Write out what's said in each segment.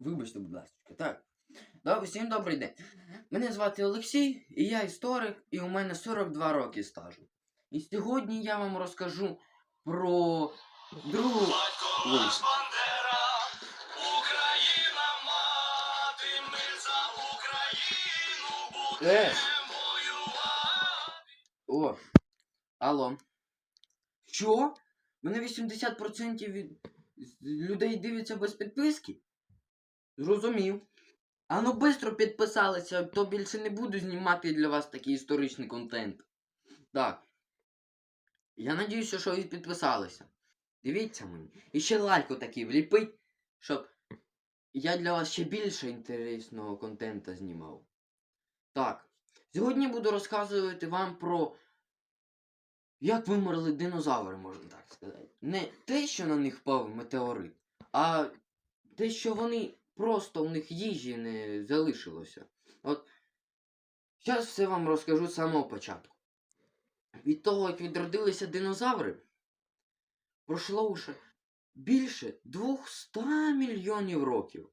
Вибачте, будь ласка. Так. Добре, всім добрий день. Мене звати Олексій, і я історик, і у мене 42 роки стажу. І сьогодні я вам розкажу про другу. Е. О. Алло. Що? Мене 80% від людей дивляться без підписки? Зрозумів. А ну бистро підписалися, то більше не буду знімати для вас такий історичний контент. Так. Я надіюся, що ви підписалися. Дивіться мені. І ще лайку такий вліпить, щоб я для вас ще більше інтересного контента знімав. Так. Сьогодні буду розказувати вам про як вимерли динозаври, можна так сказати. Не те, що на них впав метеорит, а те, що вони просто у них їжі не залишилося. От зараз все вам розкажу з самого початку. Від того, як відродилися динозаври, пройшло вже більше 200 мільйонів років.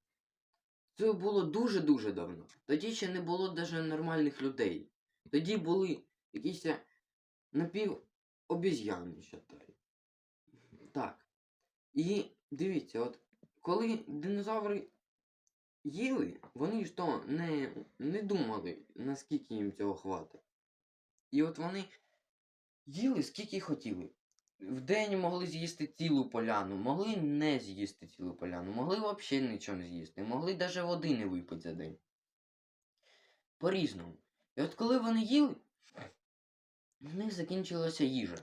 Це було дуже-дуже давно. Тоді ще не було навіть нормальних людей. Тоді були якісь напівобіз'яни, считай. Так. І дивіться, от коли динозаври їли, вони ж то не, не думали, наскільки їм цього хватить. І от вони їли скільки хотіли. В день могли з'їсти цілу поляну, могли не з'їсти цілу поляну, могли взагалі нічого не з'їсти, могли навіть води не випити за день. По-різному. І от коли вони їли, в них закінчилася їжа.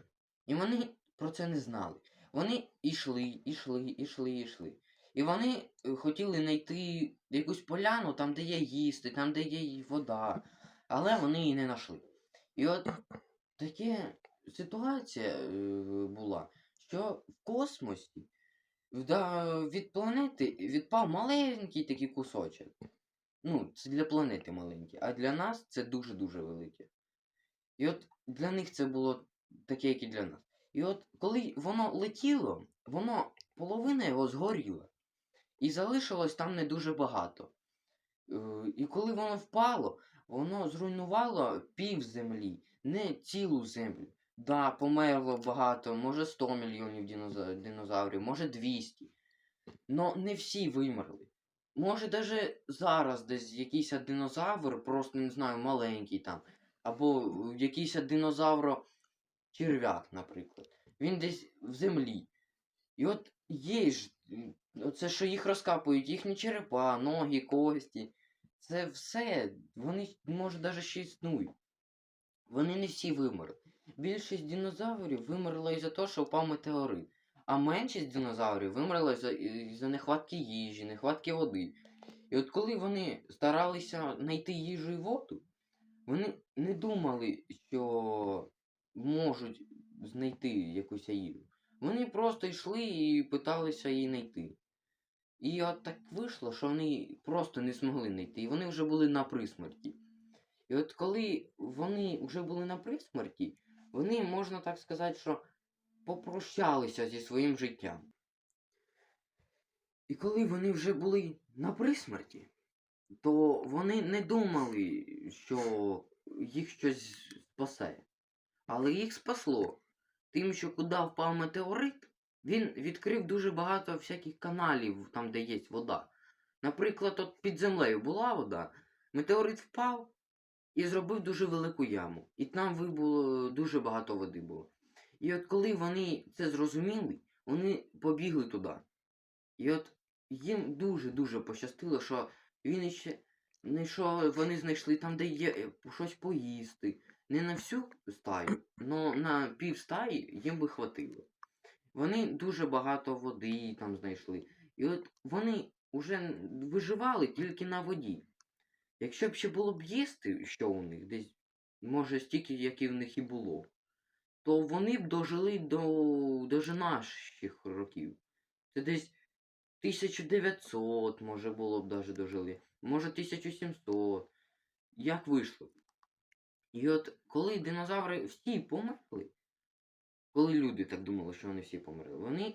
І вони про це не знали. Вони йшли, ішли, ішли, ішли. І вони е, хотіли знайти якусь поляну, там, де є їсти, там, де є вода. Але вони її не знайшли. І от таке ситуація е, була, що в космосі від планети відпав маленький такий кусочок. Ну, це для планети маленький, а для нас це дуже-дуже велике. І от для них це було таке, як і для нас. І от коли воно летіло, воно половина його згоріла. І залишилось там не дуже багато. Е, І коли воно впало, воно зруйнувало пів землі, не цілу землю. Да, померло багато, може 100 мільйонів динозаврів, може 200. Но не всі вимерли. Може, даже зараз десь якийсь динозавр, просто не знаю, маленький там. Або якийсь динозавро черв'як, наприклад. Він десь в землі. І от є ж, м, оце, що їх розкапують, їхні черепа, ноги, кості. Це все, вони, може, навіть ще існують. Вони не всі вимерли. Більшість динозаврів вимерла із-за того, що впав метеорит. А меншість динозаврів вимерла із-за, із-за нехватки їжі, нехватки води. І от коли вони старалися знайти їжу і воду, вони не думали, що можуть знайти якусь їжу. Вони просто йшли і питалися її знайти. І от так вийшло, що вони просто не змогли знайти. І вони вже були на присмерті. І от коли вони вже були на присмерті, вони, можна так сказати, що попрощалися зі своїм життям. І коли вони вже були на присмерті, то вони не думали, що їх щось спасе. Але їх спасло. Тим, що куди впав метеорит, він відкрив дуже багато всяких каналів, там, де є вода. Наприклад, от під землею була вода, метеорит впав і зробив дуже велику яму. І там вибуло дуже багато води було. І от коли вони це зрозуміли, вони побігли туди. І от їм дуже-дуже пощастило, що він іще не що вони знайшли там, де є е, щось поїсти. Не на всю стаю, але на пів стаї їм би хватило. Вони дуже багато води там знайшли. І от вони вже виживали тільки на воді. Якщо б ще було б їсти, що у них, десь, може, стільки, як і в них і було, то вони б дожили до даже наших років. Це десь 1900, може, було б даже дожили. Може 1700. Як вийшло? І от коли динозаври всі померли, коли люди так думали, що вони всі померли, вони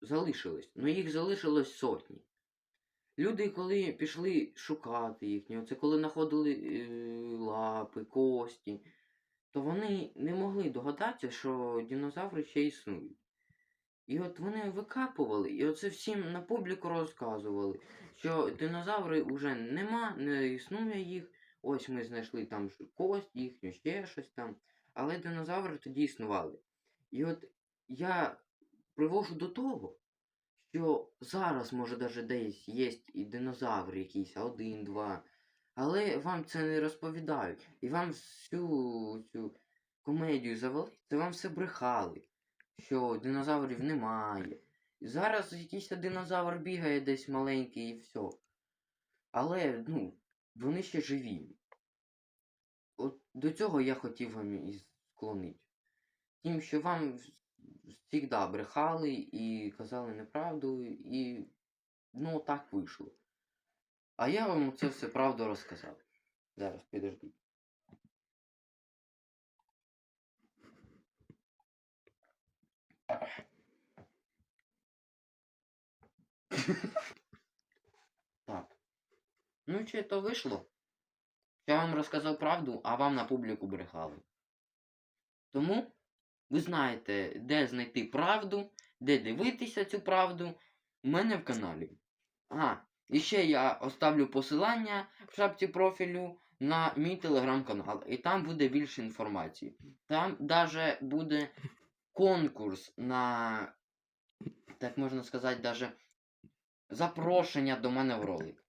залишились. Ну їх залишилось сотні. люди, коли пішли шукати їхні, оце коли знаходили е, лапи, кості, то вони не могли догадатися, що динозаври ще існують. І от вони викапували, і оце всім на публіку розказували, що динозаври вже нема, не існує їх. Ось ми знайшли там кость їхню, ще щось там. Але динозаври тоді існували. І от я привожу до того, що зараз, може, навіть десь є і динозаври якісь, один, два. Але вам це не розповідають. І вам всю цю комедію завели, це вам все брехали, що динозаврів немає. І зараз якийсь динозавр бігає десь маленький і все. Але, ну, вони ще живі. От до цього я хотів вам і склонити. Тим, що вам завжди брехали і казали неправду, і ну так вийшло. А я вам це все правду розказав. Зараз підождіть. Так. Ну, чи то вийшло? Я вам розказав правду, а вам на публіку брехали. Тому ви знаєте, де знайти правду, де дивитися цю правду у мене в каналі. А, і ще я оставлю посилання в шапці профілю на мій телеграм-канал. І там буде більше інформації. Там даже буде конкурс на, так можна сказати, даже запрошення до мене в ролик.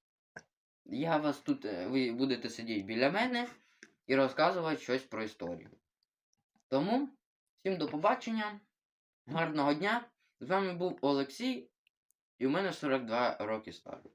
Я вас тут, е, ви будете сидіти біля мене і розказувати щось про історію. Тому всім до побачення, гарного дня. З вами був Олексій, і у мене 42 роки стажу.